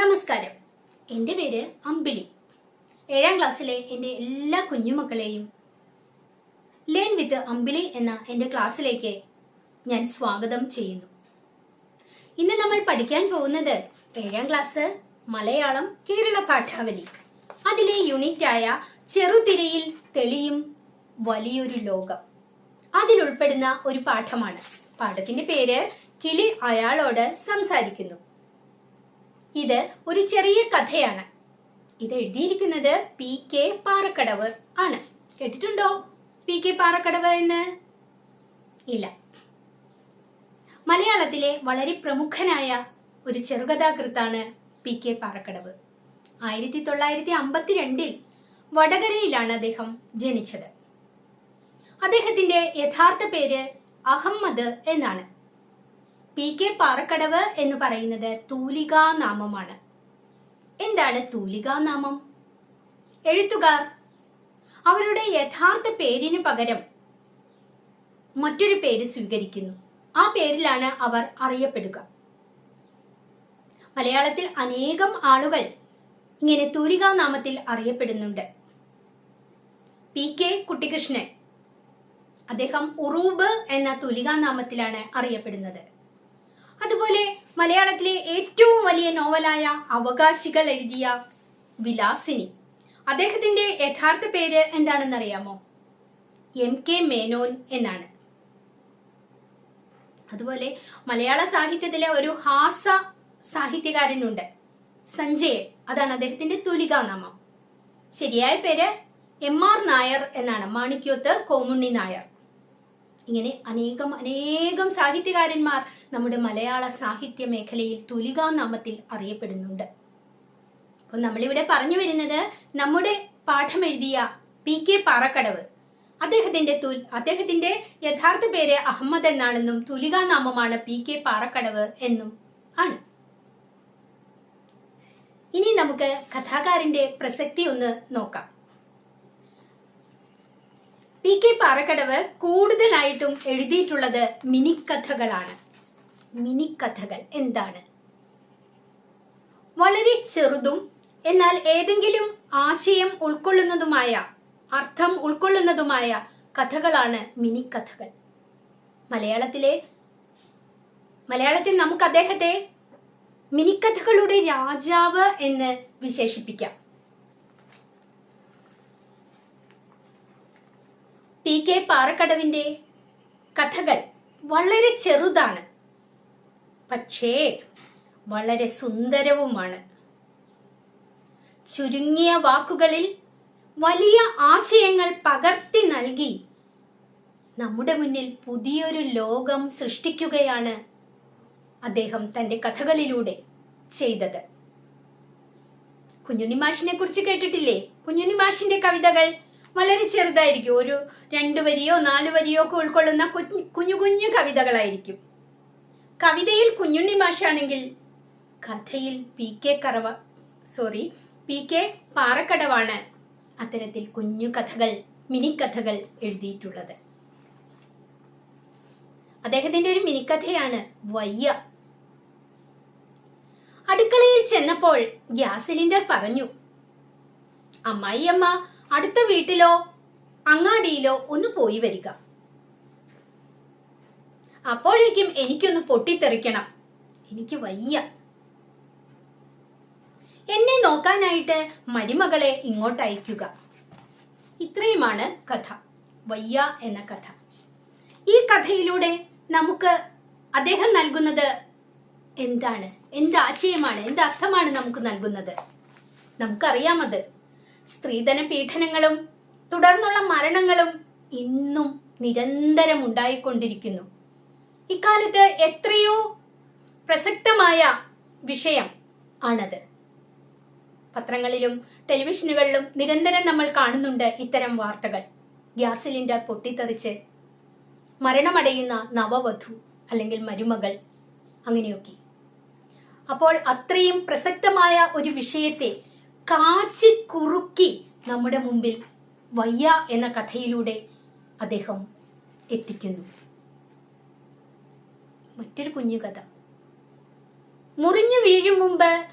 നമസ്കാരം. എന്റെ പേര് അമ്പിളി. ഏഴാം ക്ലാസ്സിലെ എന്റെ എല്ലാ കുഞ്ഞുമക്കളെയും ലേൺ വിത്ത് അമ്പിളി എന്ന എന്റെ ക്ലാസ്സിലേക്ക് ഞാൻ സ്വാഗതം ചെയ്യുന്നു. ഇന്ന് നമ്മൾ പഠിക്കാൻ പോകുന്നത് ഏഴാം ക്ലാസ് മലയാളം കേരള പാഠാവലി. അതിലെ യൂണിറ്റായ ചെറുതിരയിൽ തെളിയും വലിയൊരു ലോകം. അതിലുൾപ്പെടുന്ന ഒരു പാഠമാണ്. പാഠത്തിന്റെ പേര് കിളി അയാളോട് സംസാരിക്കുന്നു. ഇത് ഒരു ചെറിയ കഥയാണ്. ഇത് എഴുതിയിരിക്കുന്നത് പി കെ പാറക്കടവ് ആണ്. കേട്ടിട്ടുണ്ടോ? പി കെ പാറക്കടവ് എന്ന്? ഇല്ല. മലയാളത്തിലെ വളരെ പ്രമുഖനായ ഒരു ചെറുകഥാകൃത്താണ് പി കെ പാറക്കടവ്. ആയിരത്തി തൊള്ളായിരത്തി അമ്പത്തിരണ്ടിൽ വടകരയിലാണ് അദ്ദേഹം ജനിച്ചത്. അദ്ദേഹത്തിന്റെ യഥാർത്ഥ പേര് അഹമ്മദ് എന്നാണ്. പി കെ പാറക്കടവ് എന്ന് പറയുന്നത് തൂലികാ നാമമാണ്. എന്താണ് തൂലികാ നാമം? എഴുത്തുകാർ അവരുടെ യഥാർത്ഥ പേരിന് പകരം മറ്റൊരു പേര് സ്വീകരിക്കുന്നു. ആ പേരിലാണ് അവർ അറിയപ്പെടുക. മലയാളത്തിൽ അനേകം ആളുകൾ ഇങ്ങനെ തൂലികാ നാമത്തിൽ അറിയപ്പെടുന്നുണ്ട്. പി കെ കുട്ടികൃഷ്ണൻ അദ്ദേഹം ഉറൂബ് എന്ന തുലികാ നാമത്തിലാണ് അറിയപ്പെടുന്നത്. അതുപോലെ മലയാളത്തിലെ ഏറ്റവും വലിയ നോവലായ അവകാശികൾ എഴുതിയ വിലാസിനി. അദ്ദേഹത്തിന്റെ യഥാർത്ഥ പേര് എന്താണെന്നറിയാമോ? എം കെ മേനോൻ എന്നാണ്. അതുപോലെ മലയാള സാഹിത്യത്തിലെ ഒരു ഹാസ സാഹിത്യകാരനുണ്ട് സഞ്ജയ്. അതാണ് അദ്ദേഹത്തിന്റെ തുലികാനാമം. ശരിയായ പേര് എം ആർ നായർ എന്നാണ്. മാണിക്യോത്ത് കോമുണ്ണി നായർ. ഇങ്ങനെ അനേകം അനേകം സാഹിത്യകാരന്മാർ നമ്മുടെ മലയാള സാഹിത്യ മേഖലയിൽ തുലികാ നാമത്തിൽ അറിയപ്പെടുന്നുണ്ട്. അപ്പോൾ നമ്മളിവിടെ പറഞ്ഞു വരുന്നത് നമ്മുടെ പാഠം എഴുതിയ പി കെ പാറക്കടവ്. അദ്ദേഹത്തിന്റെ തു- അദ്ദേഹത്തിന്റെ യഥാർത്ഥ പേര് അഹമ്മദ് എന്നാണെന്നും തുലികാനാമമാണ് പി കെ പാറക്കടവ് എന്നും ആണ്. ഇനി നമുക്ക് കഥാകാരന്റെ പ്രസക്തി ഒന്ന് നോക്കാം. പി കെ പാറക്കടവ് കൂടുതലായിട്ടും എഴുതിയിട്ടുള്ളത് മിനി കഥകൾ എന്താണ്? വളരെ ചെറുതും എന്നാൽ ഏതെങ്കിലും ആശയം ഉൾക്കൊള്ളുന്നതുമായ അർത്ഥം ഉൾക്കൊള്ളുന്നതുമായ കഥകളാണ് മിനി കഥകൾ മലയാളത്തിലെ മലയാളത്തിൽ നമുക്ക് അദ്ദേഹത്തെ മിനിക്കഥകളുടെ രാജാവ് എന്ന് വിശേഷിപ്പിക്കാം. പി കെ പാറക്കടവിന്റെ കഥകൾ വളരെ ചെറുതാണ്. പക്ഷേ വളരെ സുന്ദരവുമാണ്. ചുരുങ്ങിയ വാക്കുകളിൽ വലിയ ആശയങ്ങൾ പകർത്തി നൽകി നമ്മുടെ മുന്നിൽ പുതിയൊരു ലോകം സൃഷ്ടിക്കുകയാണ് അദ്ദേഹം തന്റെ കഥകളിലൂടെ ചെയ്തത്. കുഞ്ഞുണ്ണി മാഷിനെ കുറിച്ച് കേട്ടിട്ടില്ലേ? കുഞ്ഞുണ്ണി മാഷിന്റെ കവിതകൾ വളരെ ചെറുതായിരിക്കും. ഒരു രണ്ടു വരിയോ നാല് വരിയോ ഒക്കെ ഉൾക്കൊള്ളുന്ന കുഞ്ഞു കുഞ്ഞു കവിതകളായിരിക്കും. കവിതയിൽ കുഞ്ഞുണ്ണി മാഷാണെങ്കിൽ കഥയിൽ പി കെ കറവ സോറി പി കെ പാറക്കടവാണ് അത്തരത്തിൽ കുഞ്ഞു കഥകൾ മിനി കഥകൾ എഴുതിയിട്ടുള്ളത്. അദ്ദേഹത്തിന്റെ ഒരു മിനിക്കഥയാണ് വയ്യ. അടുക്കളയിൽ ചെന്നപ്പോൾ ഗ്യാസ് സിലിണ്ടർ പറഞ്ഞു അമ്മായിയമ്മ അടുത്ത വീട്ടിലോ അങ്ങാടിയിലോ ഒന്ന് പോയി വരിക. അപ്പോഴേക്കും എനിക്കൊന്ന് പൊട്ടിത്തെറിക്കണം. എനിക്ക് വയ്യ. എന്നെ നോക്കാനായിട്ട് മരുമകളെ ഇങ്ങോട്ട് അയക്കുക. ഇത്രയുമാണ് കഥ. വയ്യ എന്ന കഥ. ഈ കഥയിലൂടെ നമുക്ക് അദ്ദേഹം നൽകുന്നത് എന്താണ്? എന്ത് ആശയമാണ്? അർത്ഥമാണ് നമുക്ക് നൽകുന്നത്? നമുക്കറിയാമത്. സ്ത്രീധന പീഡനങ്ങളും തുടർന്നുള്ള മരണങ്ങളും ഇന്നും നിരന്തരം ഉണ്ടായിക്കൊണ്ടിരിക്കുന്നു ഇക്കാലത്ത് എത്രയോ പ്രസക്തമായ വിഷയം ആണത്. പത്രങ്ങളിലും ടെലിവിഷനുകളിലും നിരന്തരം നമ്മൾ കാണുന്നുണ്ട് ഇത്തരം വാർത്തകൾ. ഗ്യാസ് സിലിണ്ടർ പൊട്ടിത്തെറിച്ച് മരണമടയുന്ന നവവധു അല്ലെങ്കിൽ മരുമകൾ അങ്ങനെയൊക്കെ. അപ്പോൾ അത്രയും പ്രസക്തമായ ഒരു വിഷയത്തെ കാച്ചി കുറുക്കി നമ്മുടെ മുമ്പിൽ വയ്യ എന്ന കഥയിലൂടെ അദ്ദേഹം എത്തിക്കുന്നു. മറ്റൊരു കുഞ്ഞു കഥ. മുറിഞ്ഞു വീഴും മുമ്പ്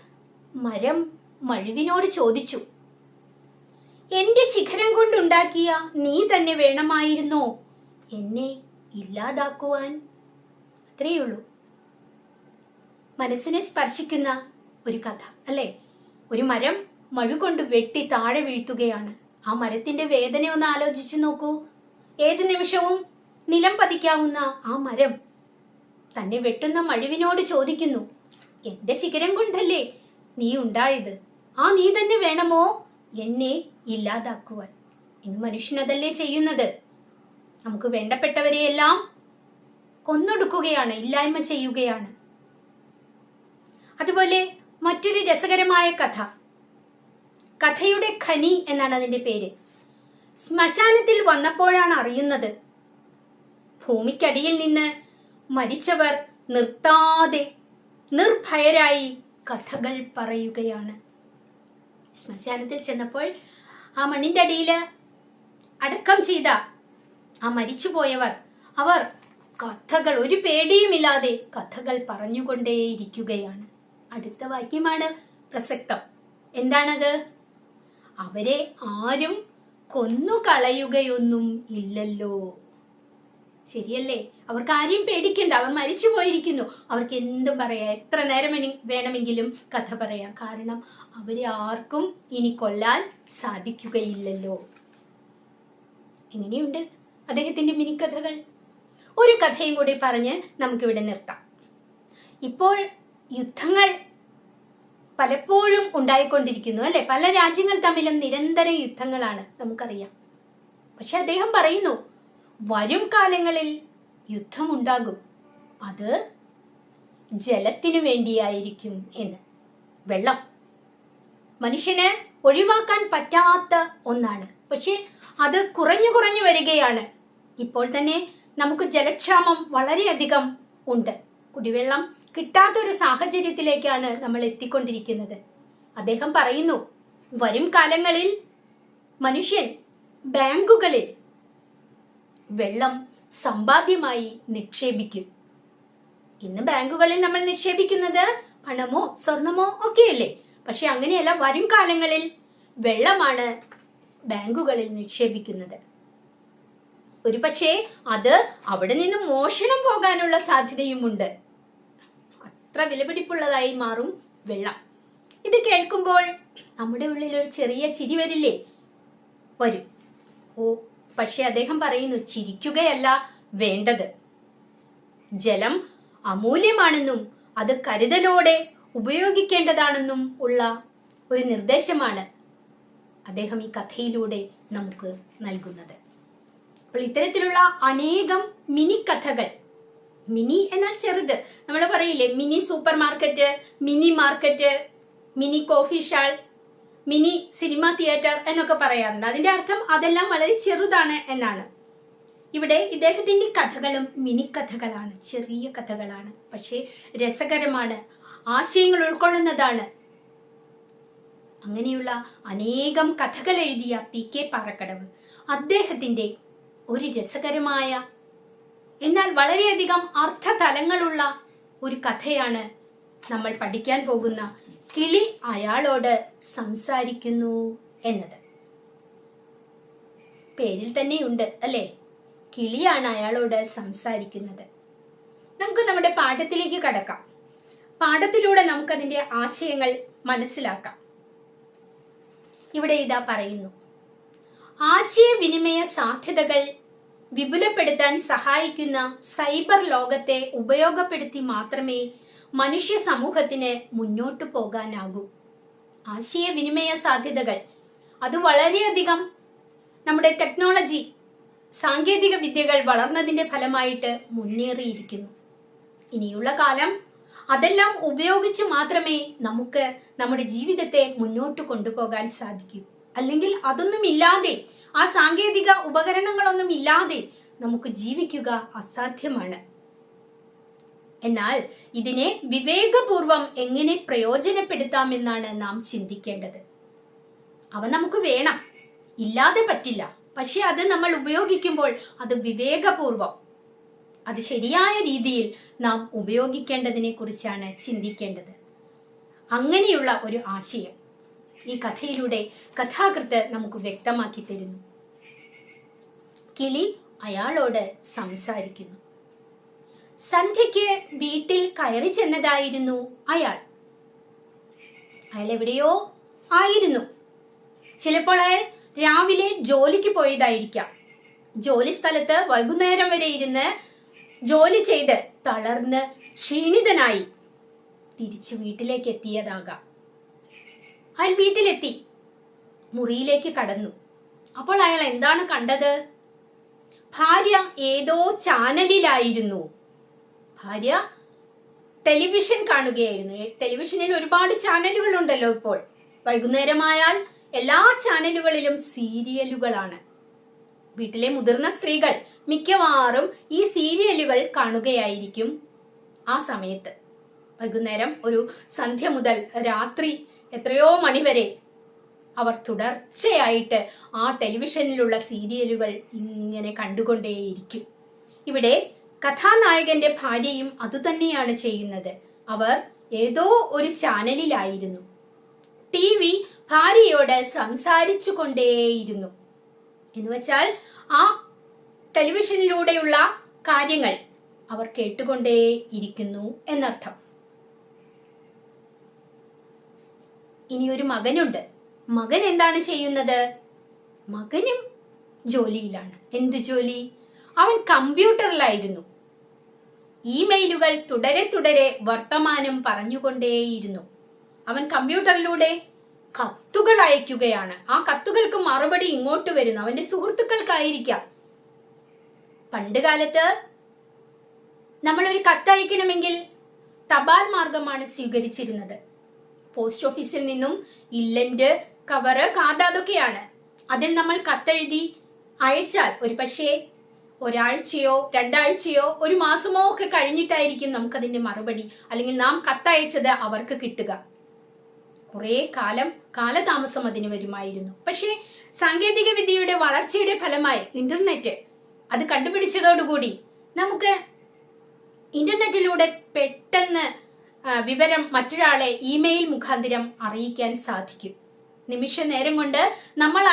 മരം മഴുവിനോട് ചോദിച്ചു എന്റെ ശിഖരം കൊണ്ടുണ്ടാക്കിയ നീ തന്നെ വേണമായിരുന്നോ? എന്നെ ഇല്ലാതാക്കുവാൻ? അത്രയുള്ളൂ. മനസ്സിനെ സ്പർശിക്കുന്ന ഒരു കഥ അല്ലേ? ഒരു മരം മഴ കൊണ്ട് വെട്ടി താഴെ വീഴ്ത്തുകയാണ്. ആ മരത്തിന്റെ വേദന ഒന്ന് ആലോചിച്ചു നോക്കൂ. ഏത് നിമിഷവും നിലം പതിക്കാവുന്ന ആ മരം തന്നെ വെട്ടുന്ന മഴുവിനോട് ചോദിക്കുന്നു. എന്റെ ശിഖരം കൊണ്ടല്ലേ നീ ഉണ്ടായത്? ആ നീ തന്നെ വേണമോ എന്നെ ഇല്ലാതാക്കുവാൻ? ഇന്ന് മനുഷ്യനതല്ലേ ചെയ്യുന്നത്? നമുക്ക് വേണ്ടപ്പെട്ടവരെയെല്ലാം കൊന്നൊടുക്കുകയാണ് ഇല്ലായ്മ ചെയ്യുകയാണ്. അതുപോലെ മറ്റൊരു രസകരമായ കഥ. കഥയുടെ ഖനി എന്നാണ് അതിന്റെ പേര്. ശ്മശാനത്തിൽ വന്നപ്പോഴാണ് അറിയുന്നത്. ഭൂമിക്കടിയിൽ നിന്ന് മരിച്ചവർ നിർത്താതെ നിർഭയരായി കഥകൾ പറയുകയാണ്. ശ്മശാനത്തിൽ ചെന്നപ്പോൾ ആ മണ്ണിന്റെ അടിയിൽ അടക്കം ചെയ്ത ആ മരിച്ചുപോയവർ അവർ കഥകൾ ഒരു പേടിയുമില്ലാതെ കഥകൾ പറഞ്ഞുകൊണ്ടേയിരിക്കുകയാണ്. അടുത്ത വാക്യമാണ് പ്രസക്തം. എന്താണത്? അവരെ ആരും കൊന്നുകളയുകയൊന്നും ഇല്ലല്ലോ. ശരിയല്ലേ? അവർക്ക് ആരെയും പേടിക്കണ്ട. അവർ മരിച്ചു പോയിരിക്കുന്നു. അവർക്ക് എന്തും പറയാം. എത്ര നേരം വേണമെങ്കിലും കഥ പറയാം. കാരണം അവരെ ആർക്കും ഇനി കൊല്ലാൻ സാധിക്കുകയില്ലല്ലോ. എങ്ങനെയുണ്ട് അദ്ദേഹത്തിന്റെ മിനിക്കഥകൾ? ഒരു കഥയും കൂടി പറഞ്ഞ് നമുക്കിവിടെ നിർത്താം. ഇപ്പോൾ യുദ്ധങ്ങൾ പലപ്പോഴും ഉണ്ടായിക്കൊണ്ടിരിക്കുന്നു അല്ലെ? പല രാജ്യങ്ങൾ തമ്മിലും നിരന്തര യുദ്ധങ്ങളാണ് നമുക്കറിയാം. പക്ഷെ അദ്ദേഹം പറയുന്നു വരും കാലങ്ങളിൽ യുദ്ധമുണ്ടാകും. അത് ജലത്തിനു വേണ്ടിയായിരിക്കും എന്ന്. വെള്ളം മനുഷ്യന് ഒഴിവാക്കാൻ പറ്റാത്ത ഒന്നാണ്. പക്ഷെ അത് കുറഞ്ഞു കുറഞ്ഞു വരികയാണ്. ഇപ്പോൾ തന്നെ നമുക്ക് ജലക്ഷാമം വളരെയധികം ഉണ്ട്. കുടിവെള്ളം കിട്ടാത്തൊരു സാഹചര്യത്തിലേക്കാണ് നമ്മൾ എത്തിക്കൊണ്ടിരിക്കുന്നത്. അദ്ദേഹം പറയുന്നു വരും കാലങ്ങളിൽ മനുഷ്യൻ ബാങ്കുകളിൽ വെള്ളം സമ്പാദ്യമായി നിക്ഷേപിക്കും. ഇന്ന് ബാങ്കുകളിൽ നമ്മൾ നിക്ഷേപിക്കുന്നത് പണമോ സ്വർണമോ ഒക്കെയല്ലേ? പക്ഷെ അങ്ങനെയല്ല വരും കാലങ്ങളിൽ വെള്ളമാണ് ബാങ്കുകളിൽ നിക്ഷേപിക്കുന്നത്. ഒരു പക്ഷേ അത് അവിടെ നിന്ന് മോഷണം പോകാനുള്ള സാധ്യതയുമുണ്ട്. അത്ര വിലപിടിപ്പുള്ളതായി മാറും വെള്ളം. ഇത് കേൾക്കുമ്പോൾ നമ്മുടെ ഉള്ളിൽ ഒരു ചെറിയ ചിരി വരില്ലേ? വരും. ഓ പക്ഷെ അദ്ദേഹം പറയുന്നു ചിരിക്കുകയല്ല വേണ്ടത്. ജലം അമൂല്യമാണെന്നും അത് കരുതലോടെ ഉപയോഗിക്കേണ്ടതാണെന്നും ഉള്ള ഒരു നിർദ്ദേശമാണ് അദ്ദേഹം ഈ കഥയിലൂടെ നമുക്ക് നൽകുന്നത്. അപ്പോൾ ഇത്തരത്തിലുള്ള അനേകം മിനി കഥകൾ മിനി എന്നാൽ ചെറുത്. നമ്മൾ പറയില്ലേ mini supermarket mini market mini coffee shop mini cinema theatre എന്നൊക്കെ പറയാറുണ്ട്. അതിന്റെ അർത്ഥം അതെല്ലാം വളരെ ചെറുതാണ് എന്നാണ്. ഇവിടെ ഇദ്ദേഹത്തിന്റെ കഥകളും മിനി കഥകളാണ് ചെറിയ കഥകളാണ്. പക്ഷേ രസകരമാണ് ആശയങ്ങൾ ഉൾക്കൊള്ളുന്നതാണ്. അങ്ങനെയുള്ള അനേകം കഥകൾ എഴുതിയ പി കെ പാറക്കടവ്. അദ്ദേഹത്തിന്റെ ഒരു രസകരമായ എന്നാൽ വളരെയധികം അർത്ഥതലങ്ങളുള്ള ഒരു കഥയാണ് നമ്മൾ പഠിക്കാൻ പോകുന്ന കിളി അയാളോട് സംസാരിക്കുന്നു എന്നത്. പേരിൽ തന്നെയുണ്ട് അല്ലേ? കിളിയാണ് അയാളോട് സംസാരിക്കുന്നത്. നമുക്ക് നമ്മുടെ പാഠത്തിലേക്ക് കടക്കാം. പാഠത്തിലൂടെ നമുക്കതിന്റെ ആശയങ്ങൾ മനസ്സിലാക്കാം. ഇവിടെ ഇതാ പറയുന്നു. ആശയവിനിമയ സാധ്യതകൾ വിപുലപ്പെടുത്താൻ സഹായിക്കുന്ന സൈബർ ലോകത്തെ ഉപയോഗപ്പെടുത്തി മാത്രമേ മനുഷ്യ സമൂഹത്തിന് മുന്നോട്ടു പോകാനാകൂ. ആശയവിനിമയ സാധ്യതകൾ. അത് വളരെയധികം നമ്മുടെ ടെക്നോളജി സാങ്കേതിക വിദ്യകൾ വളർന്നതിന്റെ ഫലമായിട്ട് മുന്നേറിയിരിക്കുന്നു. ഇനിയുള്ള കാലം അതെല്ലാം ഉപയോഗിച്ച് മാത്രമേ നമുക്ക് നമ്മുടെ ജീവിതത്തെ മുന്നോട്ട് കൊണ്ടുപോകാൻ സാധിക്കൂ. അല്ലെങ്കിൽ അതൊന്നും ഇല്ലാതെ ആ സാങ്കേതിക ഉപകരണങ്ങളൊന്നും ഇല്ലാതെ നമുക്ക് ജീവിക്കുക അസാധ്യമാണ്. എന്നാൽ ഇതിനെ വിവേകപൂർവം എങ്ങനെ പ്രയോജനപ്പെടുത്താമെന്നാണ് നാം ചിന്തിക്കേണ്ടത്. അവ നമുക്ക് വേണം. ഇല്ലാതെ പറ്റില്ല. പക്ഷെ അത് നമ്മൾ ഉപയോഗിക്കുമ്പോൾ അത് വിവേകപൂർവം അത് ശരിയായ രീതിയിൽ നാം ഉപയോഗിക്കേണ്ടതിനെ കുറിച്ചാണ് ചിന്തിക്കേണ്ടത്. അങ്ങനെയുള്ള ഒരു ആശയം ഈ കഥയിലൂടെ കഥാകൃത്ത് നമുക്ക് വ്യക്തമാക്കി തരുന്നു. കിളി അയാളോട് സംസാരിക്കുന്നു. സന്ധ്യയ്ക്ക് വീട്ടിൽ കയറി ചെന്നതായിരുന്നു അയാൾ. അയാൾ എവിടെയോ ആയിരുന്നു. ചിലപ്പോൾ അയാൾ രാവിലെ ജോലിക്ക് പോയതായിരിക്കാം. ജോലി സ്ഥലത്ത് വൈകുന്നേരം വരെ ഇരുന്ന് ജോലി ചെയ്ത് തളർന്ന് ക്ഷീണിതനായി തിരിച്ചു വീട്ടിലേക്ക് എത്തിയതാകാം. അയാൾ വീട്ടിലെത്തി. മുറിയിലേക്ക് കടന്നു. അപ്പോൾ അയാൾ എന്താണ് കണ്ടത്? ഭാര്യ ഏതോ ചാനലിലായിരുന്നു. ഭാര്യ ടെലിവിഷൻ കാണുകയായിരുന്നു. ടെലിവിഷനിൽ ഒരുപാട് ചാനലുകൾ ഉണ്ടല്ലോ ഇപ്പോൾ. വൈകുന്നേരമായാൽ എല്ലാ ചാനലുകളിലും സീരിയലുകളാണ്. വീട്ടിലെ മുതിർന്ന സ്ത്രീകൾ മിക്കവാറും ഈ സീരിയലുകൾ കാണുകയായിരിക്കും ആ സമയത്ത്. വൈകുന്നേരം ഒരു സന്ധ്യ മുതൽ രാത്രി എത്രയോ മണിവരെ അവർ തുടർച്ചയായിട്ട് ആ ടെലിവിഷനിലുള്ള സീരിയലുകൾ ഇങ്ങനെ കണ്ടുകൊണ്ടേയിരിക്കും. ഇവിടെ കഥാനായകന്റെ ഭാര്യയും അതുതന്നെയാണ് ചെയ്യുന്നത്. അവർ ഏതോ ഒരു ചാനലിലായിരുന്നു. ടി വി ഭാര്യയോട് സംസാരിച്ചു കൊണ്ടേയിരുന്നു എന്നുവച്ചാൽ ആ ടെലിവിഷനിലൂടെയുള്ള കാര്യങ്ങൾ അവർ കേട്ടുകൊണ്ടേയിരിക്കുന്നു എന്നർത്ഥം. ഇനിയൊരു മകനുണ്ട്. മകൻ എന്താണ് ചെയ്യുന്നത്? മകനും ജോലിയിലാണ്. എന്ത് ജോലി? അവൻ കമ്പ്യൂട്ടറിലായിരുന്നു. ഇമെയിലുകൾ തുടരെ തുടരെ വർത്തമാനം പറഞ്ഞുകൊണ്ടേയിരുന്നു. അവൻ കമ്പ്യൂട്ടറിലൂടെ കത്തുകൾ അയക്കുകയാണ്. ആ കത്തുകൾക്ക് മറുപടി ഇങ്ങോട്ട് വരുന്നു. അവന്റെ സുഹൃത്തുക്കൾക്കായിരിക്കാം. പണ്ട് കാലത്ത് നമ്മൾ ഒരു കത്തയക്കണമെങ്കിൽ തപാൽ മാർഗമാണ് സ്വീകരിച്ചിരുന്നത്. പോസ്റ്റ് ഓഫീസിൽ നിന്നും ഇല്ലന്റ് കവറ് കാർഡ് അതൊക്കെയാണ് അതിൽ നമ്മൾ കത്തെഴുതി അയച്ചാൽ ഒരു പക്ഷേ ഒരാഴ്ചയോ രണ്ടാഴ്ചയോ ഒരു മാസമോ ഒക്കെ കഴിഞ്ഞിട്ടായിരിക്കും നമുക്കതിന്റെ മറുപടി. അല്ലെങ്കിൽ നാം കത്തയച്ചത് അവർക്ക് കിട്ടുക. കുറേ കാലം കാലതാമസം അതിന് വരുമായിരുന്നു. പക്ഷേ സാങ്കേതിക വിദ്യയുടെ വളർച്ചയുടെ ഫലമായി ഇന്റർനെറ്റ് അത് കണ്ടുപിടിച്ചതോടുകൂടി നമുക്ക് ഇന്റർനെറ്റിലൂടെ പെട്ടെന്ന് വിവരം മറ്റൊരാളെ ഇമെയിൽ മുഖാന്തരം അറിയിക്കാൻ സാധിക്കും. നിമിഷ നേരം കൊണ്ട് നമ്മൾ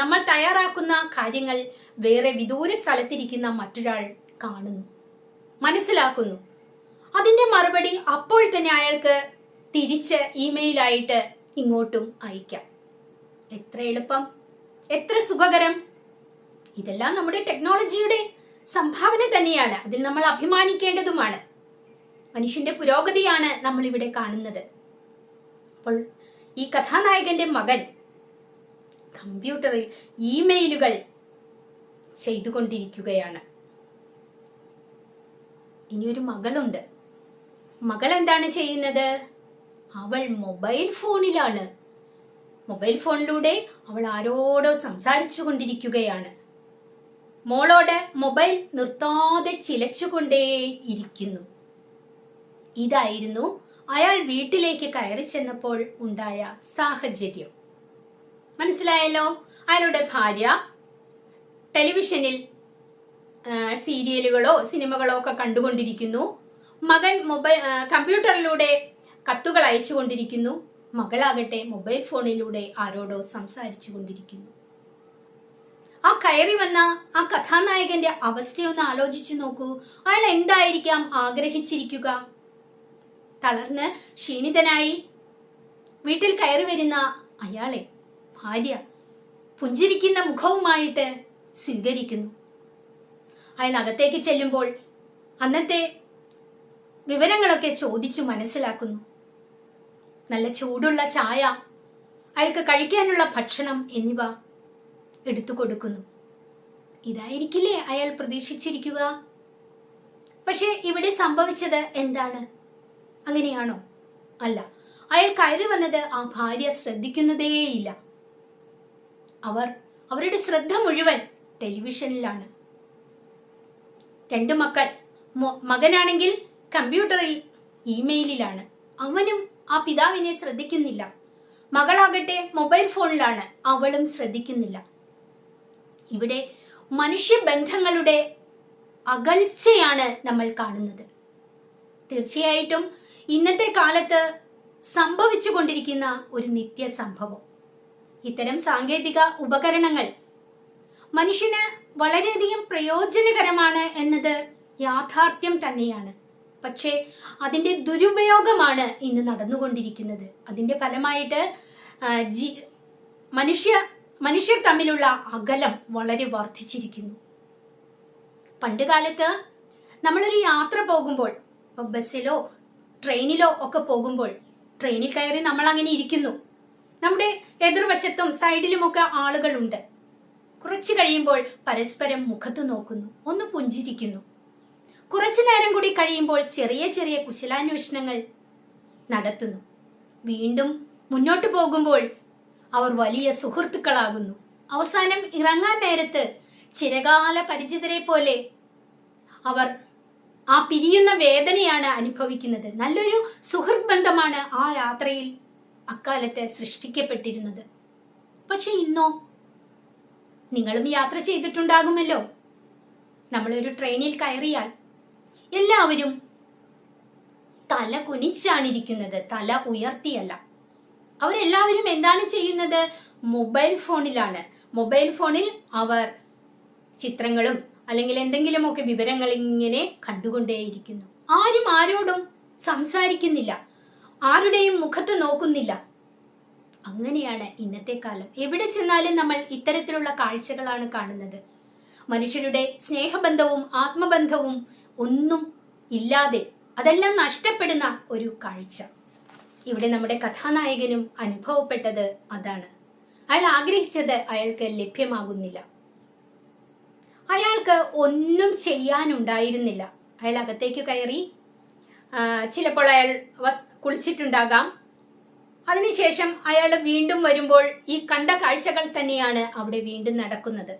നമ്മൾ തയ്യാറാക്കുന്ന കാര്യങ്ങൾ വേറെ വിദൂര സ്ഥലത്തിരിക്കുന്ന മറ്റൊരാൾ കാണുന്നു മനസ്സിലാക്കുന്നു. അതിന്റെ മറുപടി അപ്പോൾ തന്നെ അയാൾക്ക് തിരിച്ച് ഇമെയിലായിട്ട് ഇങ്ങോട്ടും അയക്കാം. എത്ര എളുപ്പം എത്ര സുഖകരം. ഇതെല്ലാം നമ്മുടെ ടെക്നോളജിയുടെ സംഭാവന തന്നെയാണ് അതിൽ നമ്മൾ അഭിമാനിക്കേണ്ടതുമാണ്. മനുഷ്യന്റെ പുരോഗതിയാണ് നമ്മൾ ഇവിടെ കാണുന്നത്. അപ്പോൾ ഈ കഥാനായകന്റെ മകൻ കമ്പ്യൂട്ടറിൽ ഇമെയിലുകൾ ചെയ്തുകൊണ്ടിരിക്കുകയാണ്. ഇനിയൊരു മകളുണ്ട്. മകൾ എന്താണ് ചെയ്യുന്നത്? അവൾ മൊബൈൽ ഫോണിലാണ്. മൊബൈൽ ഫോണിലൂടെ അവൾ ആരോടോ സംസാരിച്ചു കൊണ്ടിരിക്കുകയാണ് മോളോട് മൊബൈൽ നിർത്താതെ ചിലച്ചുകൊണ്ടേ ഇരിക്കുന്നു ഇതായിരുന്നു അയാൾ വീട്ടിലേക്ക് കയറി ചെന്നപ്പോൾ ഉണ്ടായ സാഹചര്യം. മനസ്സിലായല്ലോ? അയാളുടെ ഭാര്യ ടെലിവിഷനിൽ സീരിയലുകളോ സിനിമകളോ ഒക്കെ കണ്ടുകൊണ്ടിരിക്കുന്നു. മകൻ മൊബൈൽ കമ്പ്യൂട്ടറിലൂടെ കത്തുകൾ അയച്ചുകൊണ്ടിരിക്കുന്നു. മകളാകട്ടെ മൊബൈൽ ഫോണിലൂടെ ആരോടോ സംസാരിച്ചു കൊണ്ടിരിക്കുന്നു ആ കയറി വന്ന ആ കഥാനായകന്റെ അവസ്ഥയൊന്ന് ആലോചിച്ചു നോക്കൂ. അയാൾ എന്തായിരിക്കാം ആഗ്രഹിച്ചിരിക്കുക? തളർന്ന് ക്ഷീണിതനായി വീട്ടിൽ കയറി വരുന്ന അയാളെ ഭാര്യ പുഞ്ചിരിക്കുന്ന മുഖവുമായിട്ട് സ്വീകരിക്കുന്നു. അയാൾ അകത്തേക്ക് ചെല്ലുമ്പോൾ അന്നത്തെ വിവരങ്ങളൊക്കെ ചോദിച്ചു മനസ്സിലാക്കുന്നു. നല്ല ചൂടുള്ള ചായ അയാൾക്ക് കഴിക്കാനുള്ള ഭക്ഷണം എന്നിവ എടുത്തു കൊടുക്കുന്നു. ഇതായിരിക്കില്ലേ അയാൾ പ്രതീക്ഷിച്ചിരിക്കുക? പക്ഷേ ഇവിടെ സംഭവിച്ചത് എന്താണ്? അങ്ങനെയാണോ? അല്ല. അയാൾ കയറി വന്നത് ആ ഭാര്യ ശ്രദ്ധിക്കുന്നതേയില്ല. അവർ അവരുടെ ശ്രദ്ധ മുഴുവൻ ടെലിവിഷനിലാണ്. രണ്ട് മക്കൾ. മകനാണെങ്കിൽ കമ്പ്യൂട്ടറിൽ ഇമെയിലിലാണ്. അവനും ആ പിതാവിനെ ശ്രദ്ധിക്കുന്നില്ല. മകളാകട്ടെ മൊബൈൽ ഫോണിലാണ്. അവളും ശ്രദ്ധിക്കുന്നില്ല. ഇവിടെ മനുഷ്യബന്ധങ്ങളുടെ അകൽച്ചയാണ് നമ്മൾ കാണുന്നത്. തീർച്ചയായിട്ടും ഇന്നത്തെ കാലത്ത് സംഭവിച്ചു കൊണ്ടിരിക്കുന്ന ഒരു നിത്യ സംഭവം ഇത്തരം സാങ്കേതിക ഉപകരണങ്ങൾ മനുഷ്യന് വളരെയധികം പ്രയോജനകരമാണ് എന്നത് യാഥാർത്ഥ്യം തന്നെയാണ്. പക്ഷേ അതിന്റെ ദുരുപയോഗമാണ് ഇന്ന് നടന്നുകൊണ്ടിരിക്കുന്നത്. അതിന്റെ ഫലമായിട്ട് ജി മനുഷ്യ മനുഷ്യർ തമ്മിലുള്ള അകലം വളരെ വർദ്ധിച്ചിരിക്കുന്നു. പണ്ട് കാലത്ത് നമ്മളൊരു യാത്ര പോകുമ്പോൾ ബസ്സിലോ ട്രെയിനിലോ ഒക്കെ പോകുമ്പോൾ ട്രെയിനിൽ കയറി നമ്മൾ അങ്ങനെ ഇരിക്കുന്നു. നമ്മുടെ എതിർവശത്തും സൈഡിലുമൊക്കെ ആളുകളുണ്ട്. കുറച്ചു കഴിയുമ്പോൾ പരസ്പരം മുഖത്ത് നോക്കുന്നു ഒന്ന് പുഞ്ചിരിക്കുന്നു. കുറച്ചു നേരം കൂടി കഴിയുമ്പോൾ ചെറിയ ചെറിയ കുശലാന്വേഷണങ്ങൾ നടത്തുന്നു. വീണ്ടും മുന്നോട്ട് പോകുമ്പോൾ അവർ വലിയ സുഹൃത്തുക്കളാകുന്നു. അവസാനം ഇറങ്ങാൻ നേരത്ത് ചിരകാല പരിചിതരെ പോലെ അവർ ആ പിരിയുന്ന വേദനയാണ് അനുഭവിക്കുന്നത്. നല്ലൊരു സുഹൃത് ബന്ധമാണ് ആ യാത്രയിൽ അക്കാലത്ത് സൃഷ്ടിക്കപ്പെട്ടിരുന്നത്. പക്ഷെ ഇന്നോ നിങ്ങളും യാത്ര ചെയ്തിട്ടുണ്ടാകുമല്ലോ. നമ്മളൊരു ട്രെയിനിൽ കയറിയാൽ എല്ലാവരും തല കുനിച്ചാണിരിക്കുന്നത് തല ഉയർത്തിയല്ല. അവരെല്ലാവരും എന്താണ് ചെയ്യുന്നത്? മൊബൈൽ ഫോണിലാണ്. മൊബൈൽ ഫോണിൽ അവർ ചിത്രങ്ങളും അല്ലെങ്കിൽ എന്തെങ്കിലുമൊക്കെ വിവരങ്ങൾ ഇങ്ങനെ കണ്ടുകൊണ്ടേയിരിക്കുന്നു. ആരും ആരോടും സംസാരിക്കുന്നില്ല. ആരുടെയും മുഖത്ത് നോക്കുന്നില്ല. അങ്ങനെയാണ് ഇന്നത്തെ കാലം. എവിടെ ചെന്നാലും നമ്മൾ ഇത്തരത്തിലുള്ള കാഴ്ചകളാണ് കാണുന്നത്. മനുഷ്യരുടെ സ്നേഹബന്ധവും ആത്മബന്ധവും ഒന്നും ഇല്ലാതെ അതെല്ലാം നഷ്ടപ്പെടുന്ന ഒരു കാഴ്ച. ഇവിടെ നമ്മുടെ കഥാനായകനും അനുഭവപ്പെട്ടത് അതാണ്. അയാൾ ആഗ്രഹിച്ചത് അയാൾക്ക് ലഭ്യമാകുന്നില്ല. അയാൾക്ക് ഒന്നും ചെയ്യാനുണ്ടായിരുന്നില്ല. അയാൾ അകത്തേക്ക് കയറി ചിലപ്പോൾ അയാൾ കുളിച്ചിട്ടുണ്ടാകാം. അതിനുശേഷം അയാൾ വീണ്ടും വരുമ്പോൾ ഈ കണ്ട കാഴ്ചകൾ തന്നെയാണ് അവിടെ വീണ്ടും നടക്കുന്നത്.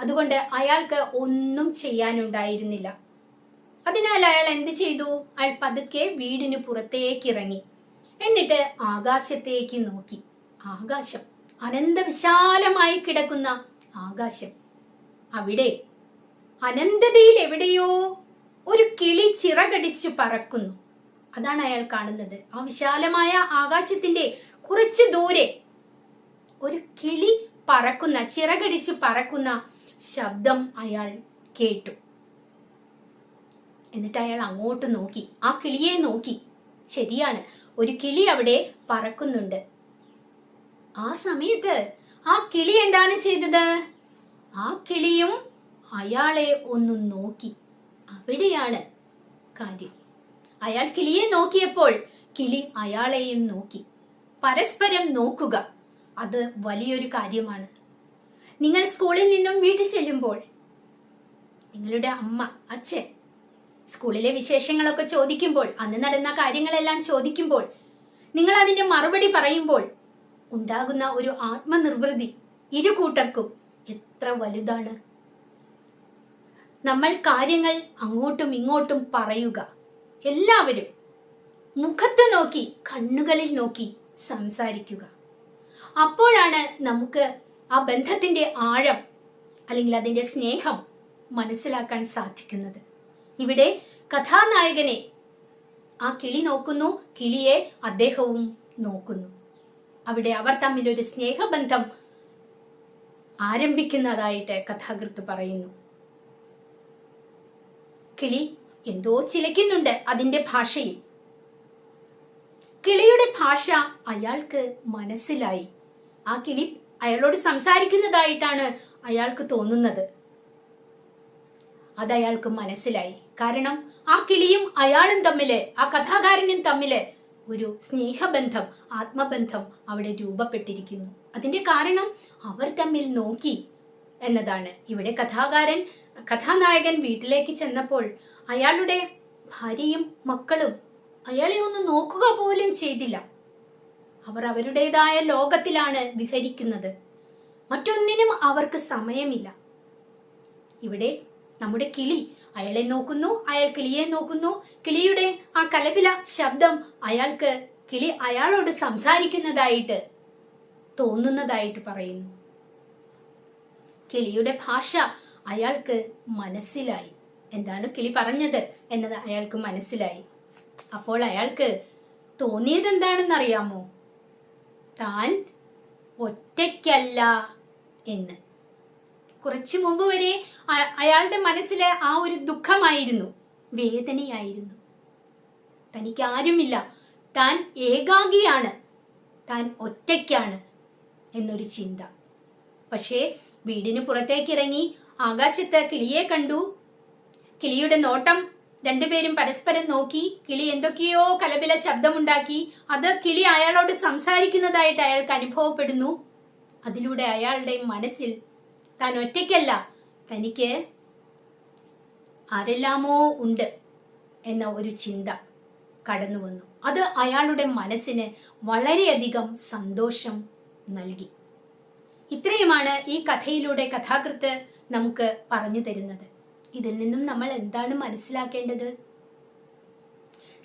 അതുകൊണ്ട് അയാൾക്ക് ഒന്നും ചെയ്യാനുണ്ടായിരുന്നില്ല. അതിനാൽ അയാൾ എന്ത് ചെയ്തു? അയാൾ പതുക്കെ വീടിന് പുറത്തേക്ക് ഇറങ്ങി എന്നിട്ട് ആകാശത്തേക്ക് നോക്കി. ആകാശം അനന്തവിശാലമായി കിടക്കുന്ന ആകാശം. അവിടെ അനന്തതയിൽ എവിടെയോ ഒരു കിളി ചിറകടിച്ചു പറക്കുന്നു. അതാണ് അയാൾ കാണുന്നത്. ആ വിശാലമായ ആകാശത്തിന്റെ കുറച്ചു ദൂരെ ഒരു കിളി പറക്കുന്ന ചിറകടിച്ചു പറക്കുന്ന ശബ്ദം അയാൾ കേട്ടു. എന്നിട്ട് അയാൾ അങ്ങോട്ട് നോക്കി. ആ കിളിയെ നോക്കി. ശരിയാണ് ഒരു കിളി അവിടെ പറക്കുന്നുണ്ട്. ആ സമയത്ത് ആ കിളി എന്താണ് ചെയ്തത്? ആ കിളിയും അയാളെ ഒന്ന് നോക്കി. അവിടെയാണ് കാര്യം. അയാൾ കിളിയെ നോക്കിയപ്പോൾ കിളി അയാളെയും നോക്കി. പരസ്പരം നോക്കുക അത് വലിയൊരു കാര്യമാണ്. നിങ്ങൾ സ്കൂളിൽ നിന്നും വീട്ടിൽ ചെല്ലുമ്പോൾ നിങ്ങളുടെ അമ്മ അച്ഛൻ സ്കൂളിലെ വിശേഷങ്ങളൊക്കെ ചോദിക്കുമ്പോൾ അന്ന് നടന്ന കാര്യങ്ങളെല്ലാം ചോദിക്കുമ്പോൾ നിങ്ങൾ അതിന്റെ മറുപടി പറയുമ്പോൾ ഉണ്ടാകുന്ന ഒരു ആത്മനിർവൃതി ഇരു കൂട്ടർക്കും എത്ര വലുതാണ്? നമ്മൾ കാര്യങ്ങൾ അങ്ങോട്ടും ഇങ്ങോട്ടും പറയുക. എല്ലാവരും മുഖത്ത് നോക്കി കണ്ണുകളിൽ നോക്കി സംസാരിക്കുക. അപ്പോഴാണ് നമുക്ക് ആ ബന്ധത്തിന്റെ ആഴം അല്ലെങ്കിൽ അതിന്റെ സ്നേഹം മനസ്സിലാക്കാൻ സാധിക്കുന്നത്. ഇവിടെ കഥാനായകനെ ആ കിളി നോക്കുന്നു കിളിയെ അദ്ദേഹവും നോക്കുന്നു. അവിടെ അവർ തമ്മിൽ ഒരു സ്നേഹബന്ധം ആരംഭിക്കുന്നതായിട്ട് കഥാകൃത്ത് പറയുന്നു. കിളി എന്തോ ചിലയ്ക്കുന്നുണ്ട് അതിന്റെ ഭാഷയിൽ. കിളിയുടെ ഭാഷ അയാൾക്ക് മനസ്സിലായി. ആ കിളി അയാളോട് സംസാരിക്കുന്നതായിട്ടാണ് അയാൾക്ക് തോന്നുന്നത്. അത് അയാൾക്ക് മനസ്സിലായി. കാരണം ആ കിളിയും അയാളും തമ്മിൽ ആ കഥാകാരനും തമ്മിൽ ഒരു സ്നേഹബന്ധം ആത്മബന്ധം അവിടെ രൂപപ്പെട്ടിരിക്കുന്നു. അതിന്റെ കാരണം അവർ തമ്മിൽ നോക്കി എന്നതാണ്. ഇവിടെ കഥാകാരൻ കഥാനായകൻ വീട്ടിലേക്ക് ചെന്നപ്പോൾ അയാളുടെ ഭാര്യയും മക്കളും അയാളെ ഒന്ന് നോക്കുക പോലും ചെയ്തില്ല. അവർ അവരുടേതായ ലോകത്തിലാണ് വിഹരിക്കുന്നത്. മറ്റൊന്നിനും അവർക്ക് സമയമില്ല. ഇവിടെ നമ്മുടെ കിളി അയാളെ നോക്കുന്നു അയാൾ കിളിയെ നോക്കുന്നു. കിളിയുടെ ആ കലപില ശബ്ദം അയാൾക്ക് കിളി അയാളോട് സംസാരിക്കുന്നതായിട്ട് തോന്നുന്നതായിട്ട് പറയുന്നു. കിളിയുടെ ഭാഷ അയാൾക്ക് മനസ്സിലായി. എന്താണ് കിളി പറഞ്ഞത് എന്നത് അയാൾക്ക് മനസ്സിലായി. അപ്പോൾ അയാൾക്ക് തോന്നിയത് എന്താണെന്നറിയാമോ താൻ ഒറ്റയ്ക്കല്ല എന്ന്. കുറച്ചു മുമ്പ് വരെ അയാളുടെ മനസ്സിലെ ആ ഒരു ദുഃഖമായിരുന്നു. വേദനയായിരുന്നു. തനിക്ക് ആരുമില്ല താൻ ഏകാഗിയാണ്. താൻ ഒറ്റയ്ക്കാണ് എന്നൊരു ചിന്ത. പക്ഷേ വീടിന് പുറത്തേക്ക് ഇറങ്ങി ആകാശത്ത് കിളിയെ കണ്ടു. കിളിയുടെ നോട്ടം രണ്ടുപേരും പരസ്പരം നോക്കി കിളി എന്തൊക്കെയോ കലപില ശബ്ദമുണ്ടാക്കി അത് കിളി അയാളോട് സംസാരിക്കുന്നതായിട്ട് അയാൾക്ക് അനുഭവപ്പെടുന്നു. അതിലൂടെ അയാളുടെ മനസ്സിൽ താൻ ഒറ്റയ്ക്കല്ല. തനിക്ക് ആരെല്ലാമോ ഉണ്ട് എന്ന ഒരു ചിന്ത കടന്നു വന്നു. അത് അയാളുടെ മനസ്സിന് വളരെയധികം സന്തോഷം നൽകി. ഇത്രയുമാണ് ഈ കഥയിലൂടെ കഥാകൃത്ത് നമുക്ക് പറഞ്ഞു തരുന്നത്. ഇതിൽ നിന്നും നമ്മൾ എന്താണ് മനസ്സിലാക്കേണ്ടത്?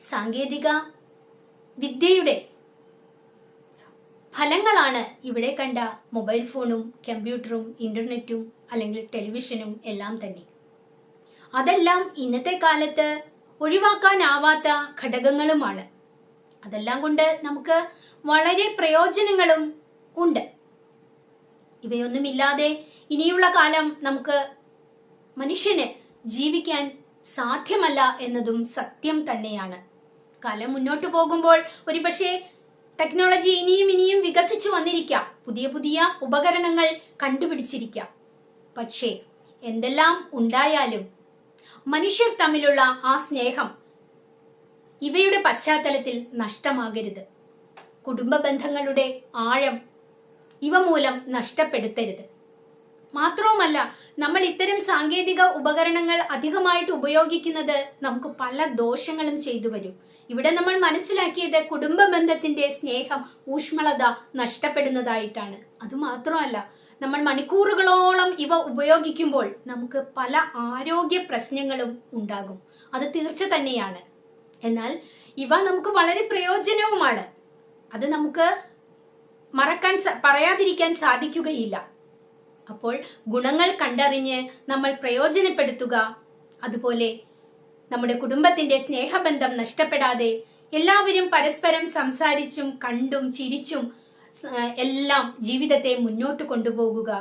സാങ്കേതിക വിദ്യയുടെ ഫലങ്ങളാണ് ഇവിടെ കണ്ട മൊബൈൽ ഫോണും കമ്പ്യൂട്ടറും ഇന്റർനെറ്റും അല്ലെങ്കിൽ ടെലിവിഷനും എല്ലാം തന്നെ. അതെല്ലാം ഇന്നത്തെ കാലത്ത് ഒഴിവാക്കാനാവാത്ത ഘടകങ്ങളുമാണ്. അതെല്ലാം കൊണ്ട് നമുക്ക് വളരെ പ്രയോജനങ്ങളും ഉണ്ട്. ഇവയൊന്നുമില്ലാതെ ഇനിയുള്ള കാലം നമുക്ക് മനുഷ്യന് ജീവിക്കാൻ സാധ്യമല്ല എന്നതും സത്യം തന്നെയാണ്. കാലം മുന്നോട്ട് പോകുമ്പോൾ ഒരുപക്ഷെ ടെക്നോളജി ഇനിയും ഇനിയും വികസിച്ചു വന്നിരിക്കാം. പുതിയ പുതിയ ഉപകരണങ്ങൾ കണ്ടുപിടിച്ചിരിക്കാം. പക്ഷേ എന്തെല്ലാം ഉണ്ടായാലും മനുഷ്യർ തമ്മിലുള്ള ആ സ്നേഹം ഇവയുടെ പശ്ചാത്തലത്തിൽ നഷ്ടമാകരുത്. കുടുംബ ബന്ധങ്ങളുടെ ആഴം ഇവ മൂലം നഷ്ടപ്പെടുത്തരുത്. മാത്രവുമല്ല നമ്മൾ ഇത്തരം സാങ്കേതിക ഉപകരണങ്ങൾ അധികമായിട്ട് ഉപയോഗിക്കുന്നത് നമുക്ക് പല ദോഷങ്ങളും ചെയ്തു വരും. ഇവിടെ നമ്മൾ മനസ്സിലാക്കിയത് കുടുംബ ബന്ധത്തിന്റെ സ്നേഹം ഊഷ്മളത നഷ്ടപ്പെടുന്നതായിട്ടാണ്. അതുമാത്രമല്ല നമ്മൾ മണിക്കൂറുകളോളം ഇവ ഉപയോഗിക്കുമ്പോൾ നമുക്ക് പല ആരോഗ്യ പ്രശ്നങ്ങളും ഉണ്ടാകും. അത് തീർച്ച തന്നെയാണ്. എന്നാൽ ഇവ നമുക്ക് വളരെ പ്രയോജനവുമാണ്. അത് നമുക്ക് മറക്കാൻ പറയാതിരിക്കാൻ സാധിക്കുകയില്ല. അപ്പോൾ ഗുണങ്ങൾ കണ്ടറിഞ്ഞ് നമ്മൾ പ്രയോജനപ്പെടുത്തുക. അതുപോലെ നമ്മുടെ കുടുംബത്തിന്റെ സ്നേഹബന്ധം നഷ്ടപ്പെടാതെ എല്ലാവരും പരസ്പരം സംസാരിച്ചും കണ്ടും ചിരിച്ചും എല്ലാം ജീവിതത്തെ മുന്നോട്ട് കൊണ്ടുപോകുക.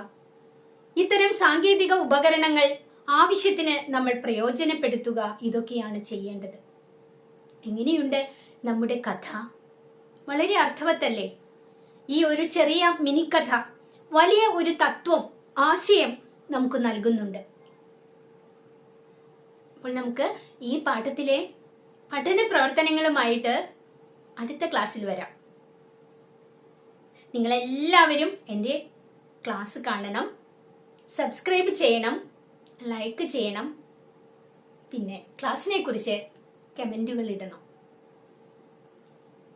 ഇത്തരം സാങ്കേതിക ഉപകരണങ്ങൾ ആവശ്യത്തിന് നമ്മൾ പ്രയോജനപ്പെടുത്തുക ഇതൊക്കെയാണ് ചെയ്യേണ്ടത്. എങ്ങനെയുണ്ട് നമ്മുടെ കഥ? വളരെ അർത്ഥവത്തല്ലേ? ഈ ഒരു ചെറിയ മിനിക്കഥ വലിയ ഒരു തത്വം ആശയം നമുക്ക് നൽകുന്നുണ്ട്. അപ്പോൾ നമുക്ക് ഈ പാഠത്തിലെ പഠന പ്രവർത്തനങ്ങളുമായിട്ട് അടുത്ത ക്ലാസ്സിൽ വരാം. നിങ്ങളെല്ലാവരും എന്റെ ക്ലാസ് കാണണം സബ്സ്ക്രൈബ് ചെയ്യണം ലൈക്ക് ചെയ്യണം പിന്നെ ക്ലാസ്സിനെ കുറിച്ച് കമന്റുകൾ ഇടണം.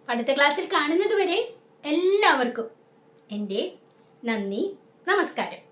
അടുത്ത ക്ലാസ്സിൽ കാണുന്നതുവരെ എല്ലാവർക്കും എന്റെ നന്ദി നമസ്കാരം.